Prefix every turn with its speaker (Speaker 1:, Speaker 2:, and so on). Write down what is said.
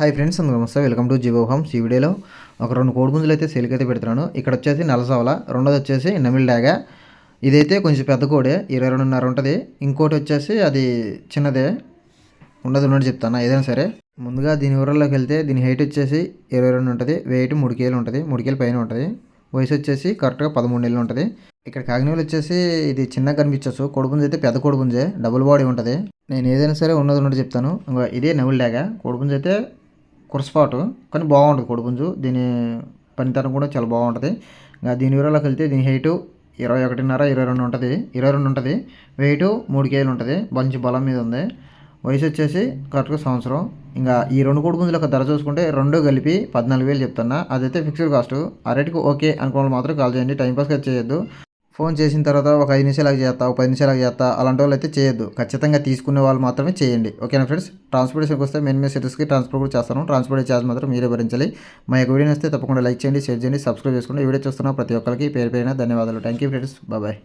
Speaker 1: Hi friends అందుకు నమస్తే. Welcome to GO homes ఈ వీడియోలో. ఒక రెండు కోడిపుంజులు అయితే సేల్కి అయితే పెడుతున్నాను. ఇక్కడ వచ్చేసి నలసవల రెండోది వచ్చేసి నమిల్ డాగా. ఇదైతే కొంచెం పెద్ద కోడే ఇరవై రెండున్నర ఉంటుంది. ఇంకోటి వచ్చేసి అది చిన్నదే ఉండదు ఉన్నట్టు చెప్తాను ఏదైనా సరే. ముందుగా దీని ఊరల్లోకి వెళ్తే దీని హైట్ వచ్చేసి ఇరవై రెండు ఉంటుంది వెయిట్ మూడు కేలు ఉంటుంది మూడు కేలు పైన ఉంటుంది. వయసు వచ్చేసి కరెక్ట్గా పదమూడు నెలలు ఉంటుంది. ఇక్కడ కాకినీళ్ళు వచ్చేసి ఇది చిన్నగా కనిపించవచ్చు కొడుపుంజ అయితే పెద్ద కొడుపుంజే డబుల్ బాడీ ఉంటుంది. నేను ఏదైనా సరే ఉన్నది ఉన్నట్టు చెప్తాను. ఇంకా ఇదే నవ్వుల డాగా. కొడుపుంజ అయితే కురసపాటు కానీ బాగుంటుంది కొడుపుంజు దీని పనితనం కూడా చాలా బాగుంటుంది. ఇంకా దీని వివరాలకు వెళ్తే దీని హైటు ఇరవై ఒకటిన్నర ఇరవై రెండు ఉంటుంది. ఇరవై రెండు ఉంటుంది. వెయిట్ మూడు కేజీలు ఉంటుంది. మంచి బలం మీద ఉంది. వయసు వచ్చేసి కరెక్ట్గా సంవత్సరం. ఇంకా ఈ రెండు కోడి ఒక ధర చూసుకుంటే రెండు కలిపి పద్నాలుగు వేలు చెప్తున్నా. అదైతే ఫిక్స్డ్ కాస్ట్ ఆ రేటుకి ఓకే అనుకోవాలి మాత్రం కాల్ చేయండి. టైంపాస్గా చేయొద్దు. ఫోన్ చేసిన తర్వాత ఒక ఐదు నిమిషాలకు చేస్తా ఒక పది నిమిషాలకు చేస్తా అలాంటి వాళ్ళు అయితే చేయొద్దు. ఖచ్చితంగా తీసుకునే వాళ్ళు మాత్రమే చేయండి. ఓకేనా ఫ్రెండ్స్? ట్రాన్స్పోర్టేషన్కి వస్తే మెయిన్ మెయిన్ సిటీస్కి ట్రాన్స్పోర్ట్ కూడా చేస్తాను. ట్రాన్స్పోర్ట్ ఛార్జ్ మాత్రం మీరే భరించాలి. మా యొక్క వీడియో వస్తే తప్పకుండా లైక్ చేయండి షేర్ చేయండి సబ్స్క్రైబ్ చేసుకోండి. వీడియో చూస్తున్న ప్రతి ఒక్కరికి పేరు పేరున ధన్యవాదాలు. Thank you friends bye.